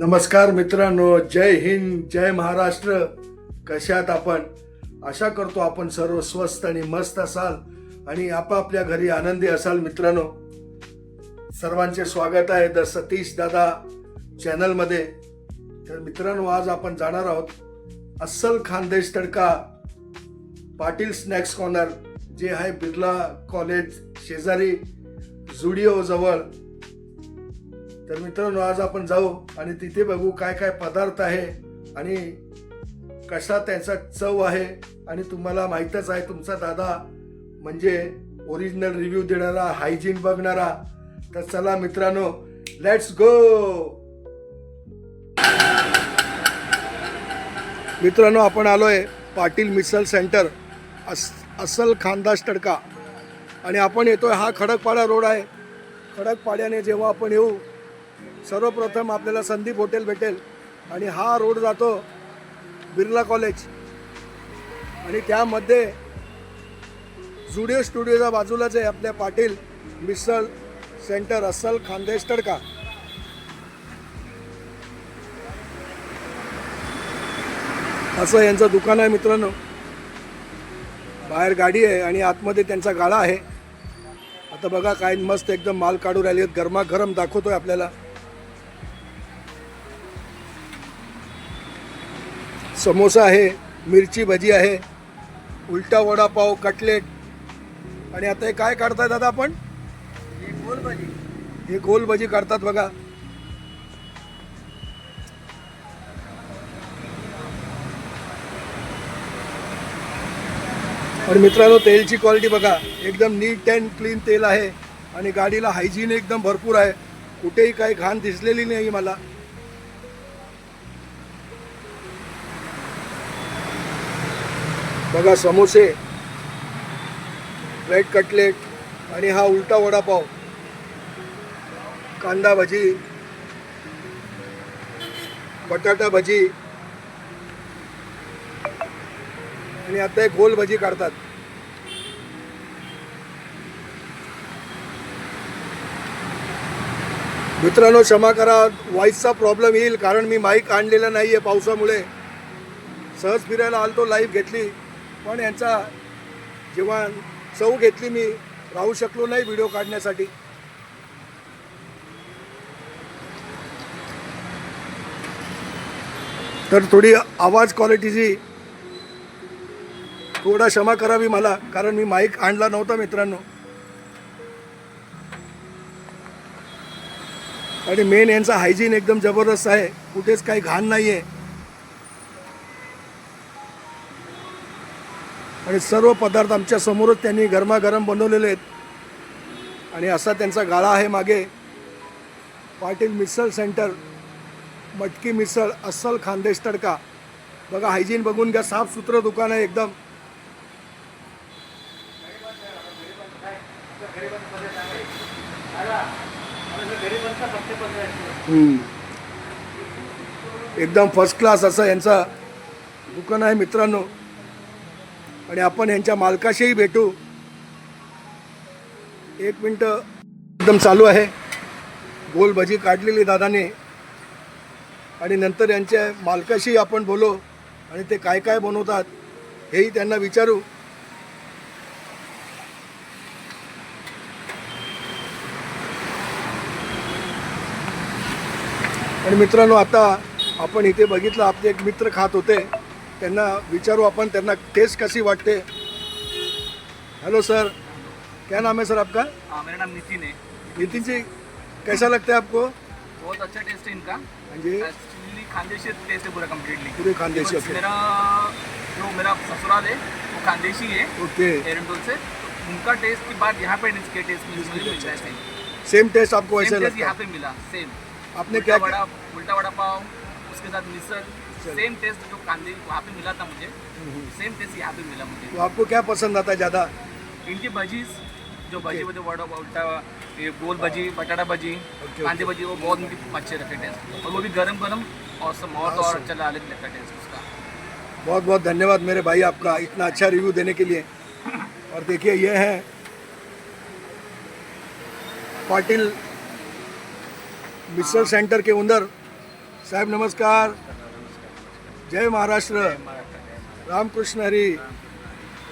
नमस्कार मित्रांनो जय हिंद जय महाराष्ट्र. कशात आपण? आशा करतो आपण सर्व स्वस्त आणि मस्त असाल आणि आपापल्या घरी आनंदी असाल मित्रांनो. सर्वांचे स्वागत आहे द सतीश दादा चॅनलमध्ये. तर मित्रांनो आज आपण जाणार आहोत अस्सल खानदेश तडका पाटील स्नॅक्स कॉर्नर जे आहे बिर्ला कॉलेज शेजारी जुडिओ जवळ. तर मित्रांनो आज आपण जाऊ आणि तिथे बघू काय काय पदार्थ आहे आणि कसा त्यांचा चव आहे. आणि तुम्हाला माहीतच आहे तुमचा दादा म्हणजे ओरिजिनल रिव्ह्यू देणारा हायजीन बघणारा. तर चला मित्रांनो लेट्स गो मित्रांनो आपण आलोय पाटील मिसल सेंटर अस अस्सल खानदास तडका. आणि आपण येतोय हा खडकपाडा रोड आहे. खडकपाड्याने जेव्हा आपण येऊ सर्वप्रथम आपल्याला संदीप हॉटेल भेटेल आणि हा रोड जातो बिर्ला कॉलेज. आणि त्यामध्ये जुडिओ स्टुडिओच्या बाजूलाच आहे आपल्या पाटील मिसल सेंटर अस्सल खानदेश तडका. असं यांचं दुकान आहे मित्रांनो. बाहेर गाडी आहे आणि आतमध्ये त्यांचा गाळा आहे. आता बघा काय मस्त एकदम माल काढून राहिली. आहेत गरमागरम दाखवतोय आपल्याला. समोसा आहे मिरची भजी आहे उलटा वडापाव कटलेट. आणि आता हे काय काढताय दादा आपण? गोल भजी हे गोल भजी काढतात बघा. आणि मित्रांनो तेलची क्वालिटी बघा. एकदम नीट अँड क्लीन तेल आहे. आणि गाडीला हायजीन एकदम भरपूर आहे. कुठेही काही घाण दिसलेली नाही मला. बघा समोसे रेड कटलेट आणि हा उलटा वडापाव कांदा भजी बटाटा भजी आणि आता एक गोल भजी काढतात. मित्रांनो क्षमा करा व्हॉईसचा प्रॉब्लेम येईल कारण मी माईक आणलेला नाही आहे पावसामुळे. सहज फिरायला आलतो लाईव्ह घेतली. पण यांचा जेव्हा चव घेतली मी राहू शकलो नाही व्हिडिओ काढण्यासाठी. तर थोडी आवाज क्वालिटीची थोडा क्षमा करावी मला कारण मी माईक आणला नव्हता मित्रांनो. आणि मेन यांचा हायजीन एकदम जबरदस्त आहे. कुठेच काही घाण नाही आहे आणि सर्व पदार्थ आमच्यासमोरच त्यांनी गरमागरम बनवलेले आहेत. आणि असा त्यांचा गाळा आहे मागे. पाटील मिसळ सेंटर मटकी मिसळ अस्सल खानदेश तडका. बघा हायजीन बघून घ्या साफसुथरं दुकान आहे एकदम. एकदम फर्स्ट क्लास असं यांचा दुकान आहे मित्रांनो. आणि आपण यांच्या मालकाशीही भेटू. एक मिनटं एकदम चालू आहे. गोल भजी काढलेली दादाने. आणि नंतर यांच्या मालकाशी आपण बोलो आणि ते काय काय बनवतात हेही त्यांना विचारू. आणि मित्रांनो आता आपण इथे बघितलं आपले एक मित्र खात होते. त्यांना विचारू आपण त्यांना टेस्ट कशी वाटते? हेलो सर क्या नाम है सर आपका? हाँ मेरा नाम नितिन है। नितिन जी कैसा लगता है आपको? बहुत अच्छा टेस्ट है इनका। हाँ जी। एक्चुअली खानदेशी टेस्ट है पूरा कम्प्लीटली पूरे खानदेशी मेरा जो मेरा ससुराल है वो खानदेशी है। ओके एरंडोल से। उनका टेस्ट की बात यहाँ पे इसके टेस्ट में मिलता है। सेम टेस्ट आपको ऐसा लगता यहाँ पे मिला सेम आपने क्या? वड़ा उल्टा वड़ा पाव उसके साथ मिसल। सेम टेस्ट जो कांदे वहाँ पे मिला था मुझे। सेम टेस्ट यहाँ पे मिला मुझे। तो आपको क्या पसंद आता है ज़्यादा? इनकी भजीज जो भजी Okay. वजी वड़ा उल्टा ये गोल भजी बटाटा भजी कांदे भजी वो बहुत उनकी अच्छे रखे टेस्ट। और वो भी गरम गरम और सब बहुत और. अच्छा अलग लगता टेस्ट उसका। बहुत बहुत धन्यवाद मेरे भाई आपका इतना अच्छा रिव्यू देने के लिए। और देखिए ये है पाटिल मिसल सेंटर के अंदर साहब नमस्कार। जय महाराष्ट्र. रामकृष्ण हरी.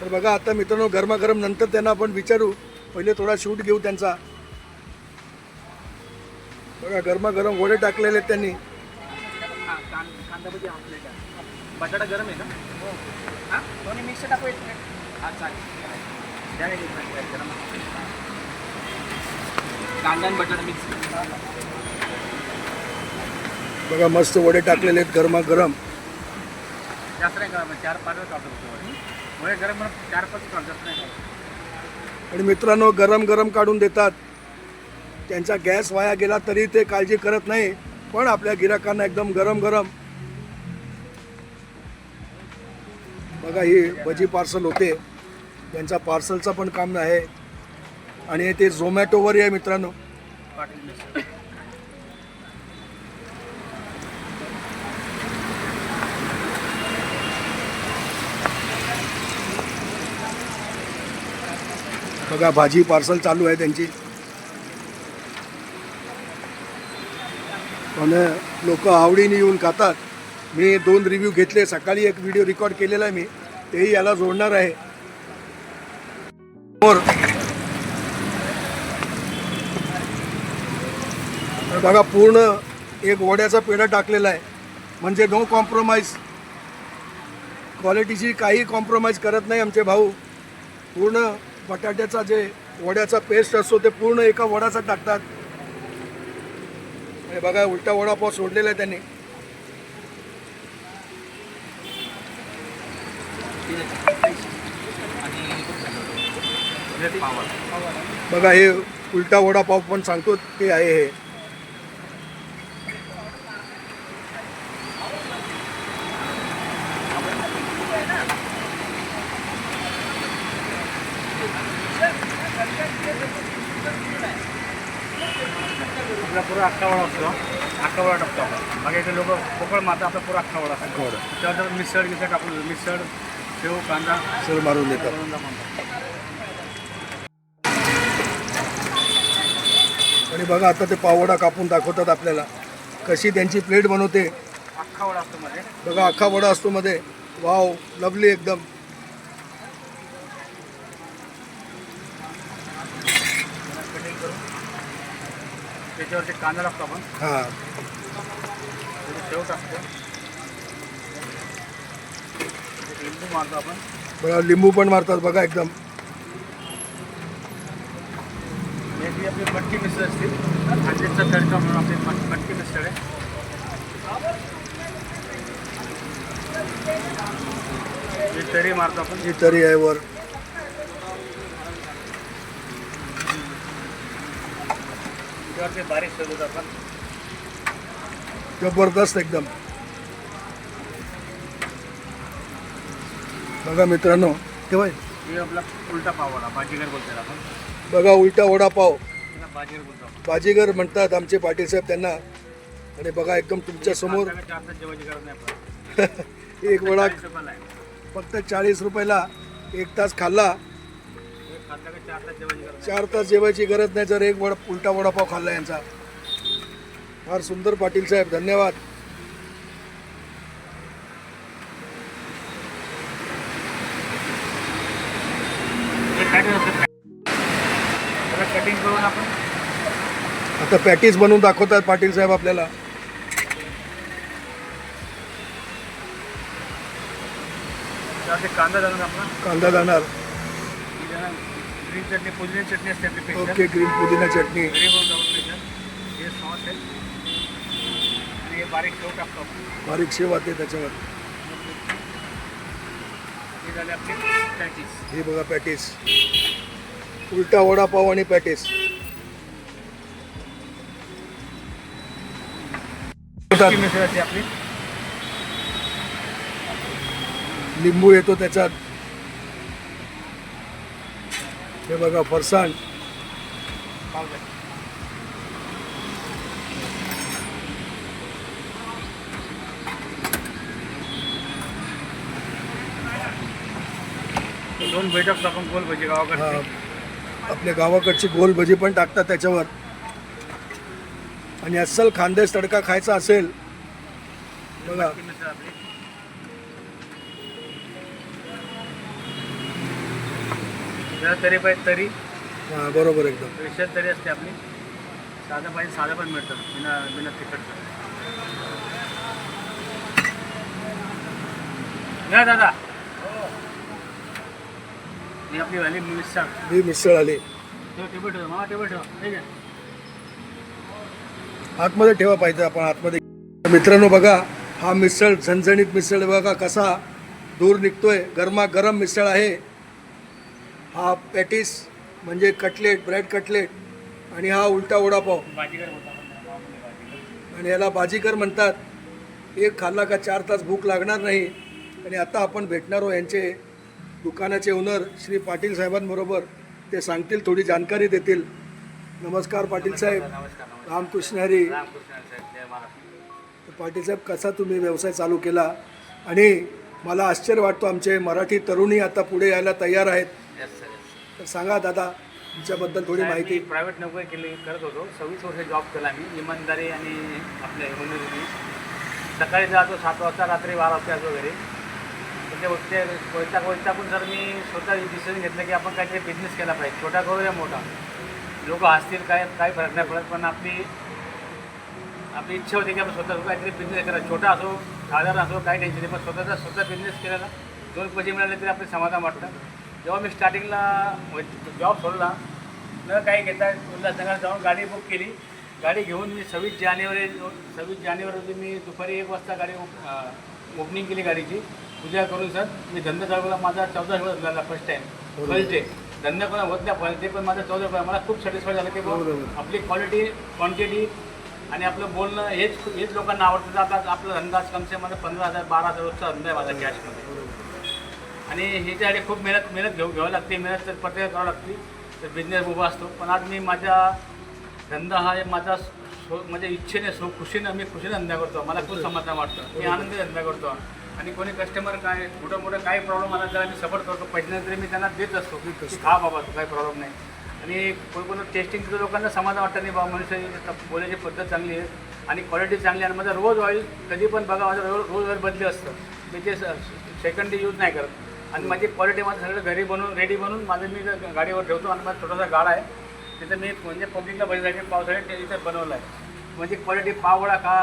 तर बघा आता मित्रांनो गरमागरम नंतर त्यांना आपण विचारू. पहिले थोडा शूट घेऊ त्यांचा. बघा गरमागरम वडे टाकलेले आहेत त्यांनी. बटाटा गरम आहे का? हा. दोन्ही मिक्स टाकू एक प्लेट चालेल. द्या एक प्लेट गरम कांदा आणि बटाटा मिक्स. बघा मस्त वडे टाकलेले आहेत गरमागरम. जास्त नाही का चार पाच काढतो मुळे गरम गरम चार पाच काढतो जास्त नाही आणि मित्रांनो गरम गरम काढून देतात. त्यांचा गॅस वाया गेला तरी ते काळजी करत नाही पण आपल्या गिराकांना एकदम गरम गरम. बघा ही भजी पार्सल होते. त्यांचा पार्सलचं पण काम आहे. आणि ते झोमॅटोवर आहे मित्रांनो. बघा भाजी पार्सल चालू आहे त्यांची. पण लोक आवडीने येऊन खातात. मी दोन रिव्ह्यू घेतले सकाळी एक व्हिडिओ रेकॉर्ड केलेला आहे मी. तेही याला जोडणार आहे. बघा पूर्ण एक वड्याचा पेढा टाकलेला आहे. म्हणजे नो कॉम्प्रोमाइज क्वालिटीची काही कॉम्प्रोमाइज करत नाही आमचे भाऊ. पूर्ण बटाट्याचा जे वड्याचा पेस्ट असतो ते पूर्ण एका वडाचा टाकतात. हे बघा उलटा वडापाव सोडलेला आहे त्यांनी. बघा हे उलटा वडापाव पण सांगतो ते आहे हे. आपला पुरा अख्खा वडा असतो. अख्खा वडा टाकतो आपण. बाकी इथे लोक पोकळ माता आपला पुरा अख्खा वडा. असतो वडा. त्यावर मिसळ गिसळ टाकून मिसळ शेव कांदा सर मारून देतात करून दाखवतो. आणि बघा आता ते पावडा कापून दाखवतात आपल्याला. कशी त्यांची प्लेट बनवते. अख्खा वडा असतो मध्ये. बघा अख्खा वडा असतो मध्ये. वाव लवली एकदम. त्याच्यावरती कांदा टाकतो आपण. हां. शेव टाकतो. लिंबू मारतो आपण. बघा लिंबू पण मारतात बघा एकदम. एक ही आपली मटकी मिसळ असते हंड्रेडचा तडका म्हणून आपली मट मटकी मिसळ आहे. ही तरी मारतो आपण. ही तरी आहे वर. बारीक जबरदस्त एकदम. बघा मित्रांनो तेव्हा हे आपला उलटा पावडा भाजीगर बोलतात आपण. बघा उलटा वडापाव भाजीगर बोलतो बाजीगर म्हणतात आमचे पाटील साहेब त्यांना. आणि बघा एकदम तुमच्यासमोर. जेवायची गरज नाही एक वडा चाळीस रुपयाला आहे. फक्त चाळीस रुपयाला एक तास खाल्ला. चार तास जेवायची गरज नाही जर एक वडा उलटा वडापाव खाल्ला यांचा. फार सुंदर पाटील साहेब धन्यवाद. कटिंग करून आपण आता पॅटीस बनवून दाखवतात पाटील साहेब आपल्याला. कांदा आपण कांदा जाणार. ग्रीन चटणी पुदिना चटणी असते आपली ओके ग्रीन पुदिना चटणी. घरी आपण स्पेशल हे सॉस आहे. आणि हे बारीक शेव टाकतो आपण. बारीक शेव आते त्याच्यावर. हे झाले आपले पॅटीस हे बघा पॅटीस उलटा वडापाव आणि पॅटीस मटकी मिसळ असते आपली. लिंबू येतो त्याच्यात. हे बघा फरसाण. दोन बैठक आपण गोल भजी गावाकडे आपल्या गावाकडची गोल भजी पण टाकतात त्याच्यावर. आणि अस्सल खानदेश तडका खायचा असेल बघा. तरी पाहिजे तरी हां बरोबर एकदम. विशेष तरी असते आपली. साधं पाहिजे साधं पण मिळतं. बिना बिना तिखटचं. या दादा. ही आपली व्हॅली मिसळ ही मिसळ आली ठेव टेबल ठेव मामा टेबल ठेव. ठीक आहे. आतमध्ये ठेवा पाहिजे आपण आतमध्ये. मित्रांनो बघा हा मिसळ झणझणीत मिसळ बघा कसा दूर निघतोय. गरमागरम मिसळ आहे. हा पॅटीस म्हणजे कटलेट ब्रेड कटलेट आणि हा उलटा वडापाव. आणि याला बाजीकर म्हणतात एक खाल्ला का चार तास भूक लागणार नाही. आणि आता आपण भेटणार आहोत यांचे दुकानाचे ओनर श्री पाटील साहेबांबरोबर. ते सांगतील थोडी जानकारी देतील. नमस्कार पाटील साहेब. रामकृष्ण हरी. पाटील साहेब कसा तुम्ही व्यवसाय चालू केला? आणि मला आश्चर्य वाटतो आमचे मराठी तरुणी आता पुढे यायला तयार आहेत. येस सर तर सांगा दादा तुमच्याबद्दल थोडी माहिती. प्रायव्हेट नोकरी केली करत होतो. सव्वीस वर्ष जॉब केला मी इमानदारी आणि आपल्या इमानदारी सकाळी जातो सात वाजता रात्री बारा वाजता येतो घरी. म्हणजे ते वैताग वैतागून जर मी स्वतः डिसिजन घेतलं की आपण काहीतरी बिझनेस केला पाहिजे. छोटा करू या मोठा. लोक हसतील काय काही फरक नाही पडत पण आपली आपली इच्छा होती की आपण स्वतः काहीतरी बिझनेस करा. छोटा असो साधारण असो काही टेन्शन नाही पण स्वतःचा स्वतः बिझनेस केलेला दोन पैसे मिळाले तरी आपले समाधान वाटतं. जेव्हा मी स्टार्टिंगला जॉब सोडला न काही घेता उल्हासनगर जाऊन गाडी बुक केली. गाडी घेऊन मी सव्वीस जानेवारी सव्वीस जानेवारी रोजी मी दुपारी एक वाजता गाडी ओपनिंग केली गाडीची. पूजा करून सर मी धंदा चालवला माझा चौदा दिवस झाला फर्स्ट टाईम फर्स्ट डे धंदा कोणा होत नाही फर्स्ट डे पण माझा चौदा रुपये मला खूप सॅटिस्फाय झालं की. आपली क्वालिटी क्वांटिटी आणि आपलं बोलणं हेच हेच लोकांना आवडतं. आता आपला धंदा कमसे मला पंधरा हजार बारा हजार रोजचा धंदा आहे माझा कॅशमध्ये आणि ह्याच्यासाठी खूप मेहनत मेहनत घेऊ घ्यावं लागते. मेहनत तर प्रत्येक करावं लागते. तर बिझनेस उभा असतो. पण आज मी माझ्या धंदा हा माझा स्व म्हणजे इच्छेने सो खुशीनं मी खुशीने धंदा करतो. मला खूप समाधान वाटतं मी आनंदी धंदा करतो. आणि कोणी कस्टमर काय मोठं मोठं काही प्रॉब्लेम आला तर मी सपोर्ट करतो पैसे तरी मी त्यांना देत असतो. की खा बाबा तू काही प्रॉब्लेम नाही. आणि कोणी टेस्टिंग लोकांना समाधान वाटतं नाही. बाबा मनुष्य बोलायची पद्धत चांगली आहे. आणि क्वालिटी चांगली आहे. आणि माझं रोज ऑइल कधी पण बघा माझं रोज रोज ऑइल बदली असतं. मी ते सेकंड डे यूज नाही करत. आणि माझी क्वालिटी माझं सगळं घरी बनवून रेडी बनवून माझं मी गाडीवर ठेवतो आणि माझा छोटासा गाडा आहे. तिथं मी म्हणजे पब्लिकला भजीसाठी पावसाळ्यात ते इथं बनवलं आहे. म्हणजे क्वालिटी पाववडा खा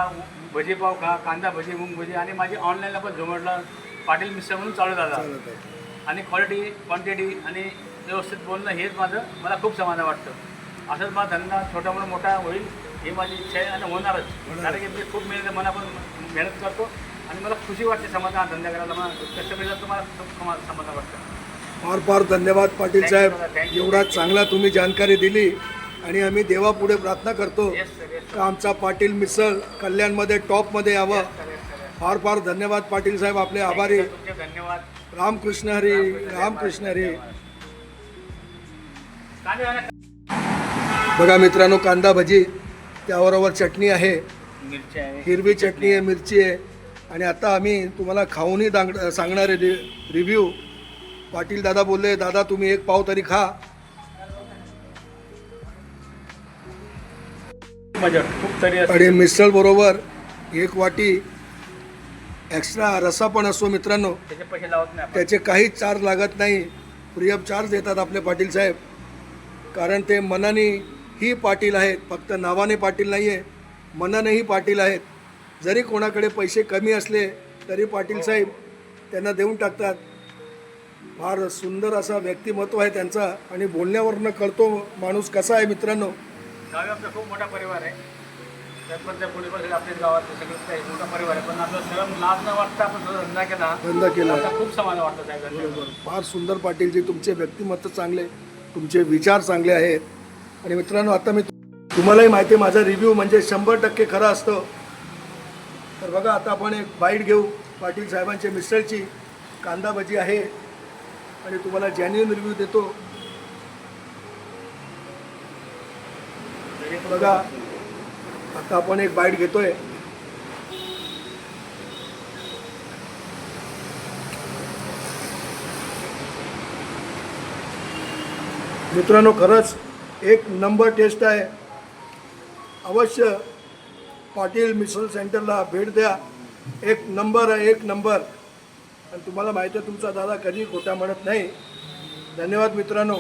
भजी पाव खा कांदा भजी मुंग भजी आणि माझी ऑनलाईनला पण झोमॅटोला पाटील मिसळ म्हणून चालू झाला. आणि क्वालिटी क्वांटिटी आणि व्यवस्थित बोलणं हेच माझं मला खूप समाधान वाटतं. असंच माझा धंदा छोटा मोठा मोठा होईल ही माझी इच्छा आहे आणि होणारच. कारण की मी खूप मेहनत मनापासून मेहनत करतो. आणि मला खुशी वाटते समाधान धंदा करायला मला कष्टपेक्षा तुम्हाला समाधान वाटतं. फार फार धन्यवाद पाटील साहेब. एवढा चांगला तुम्ही जानकारी दिली आणि आम्ही देवापुढे प्रार्थना करतो का आमचा पाटील मिसळ कल्याणमध्ये टॉपमध्ये यावं. फार फार धन्यवाद पाटील साहेब. आपले आभारी. धन्यवाद. रामकृष्ण हरी रामकृष्ण हरी बघा मित्रांनो कांदा भजी त्याबरोबर चटणी आहे. हिरवी चटणी आहे मिरची आहे. आणि आता आम्ही तुम्हाला खाऊनही दांग सांगणारे रि रिव्ह्यू पाटील दादा बोलले दादा तुम्ही एक पाव तरी खा. आणि मिसळ बरोबर एक वाटी एक्स्ट्रा रसा पण असतो मित्रांनो. त्याचे काहीच चार्ज लागत नाही. फ्री ऑफ चार्ज देतात आपले पाटील साहेब. कारण ते मनाने ही पाटील आहेत. फक्त नावाने पाटील नाही आहे मनानेही पाटील आहेत. जरी कोणाकडे पैसे कमी असले तरी पाटील साहेब त्यांना देऊन टाकतात. फार सुंदर असा व्यक्तिमत्व आहे त्यांचा आणि बोलण्यावरनं कळतो माणूस कसा आहे मित्रांनो. गावी आपला खूप मोठा परिवार आहे. सरपंच पोलीस पाटील आपल्या गावात सगळं काही मोठा परिवार आहे. पण आपलं सर्व लाज न वाटता आपण थोडा धंदा केला. धंदा केला. आता खूप समाधान वाटतं साहेब. फार सुंदर पाटीलजी तुमचे व्यक्तिमत्व चांगले तुमचे विचार चांगले आहेत. आणि मित्रांनो आता मी तुम्हालाही माहिती आहे माझा रिव्ह्यू म्हणजे शंभर टक्के खरा असतो. तर बघा आता आपण एक बाईट घेऊ. पाटील साहेबांच्या मिसळची कांदा भजी आहे. आणि तुम्हाला जॅन्युन रिव्ह्यू देतो. बघा आता आपण एक बाईट घेतोय. मित्रांनो खरंच एक नंबर टेस्ट आहे. अवश्य पाटील मिसळ सेंटरला भेट द्या. एक नंबर आहे एक नंबर. आणि तुम्हाला माहिती आहे तुमचा दादा कधी खोटा म्हणत नाही. धन्यवाद मित्रांनो.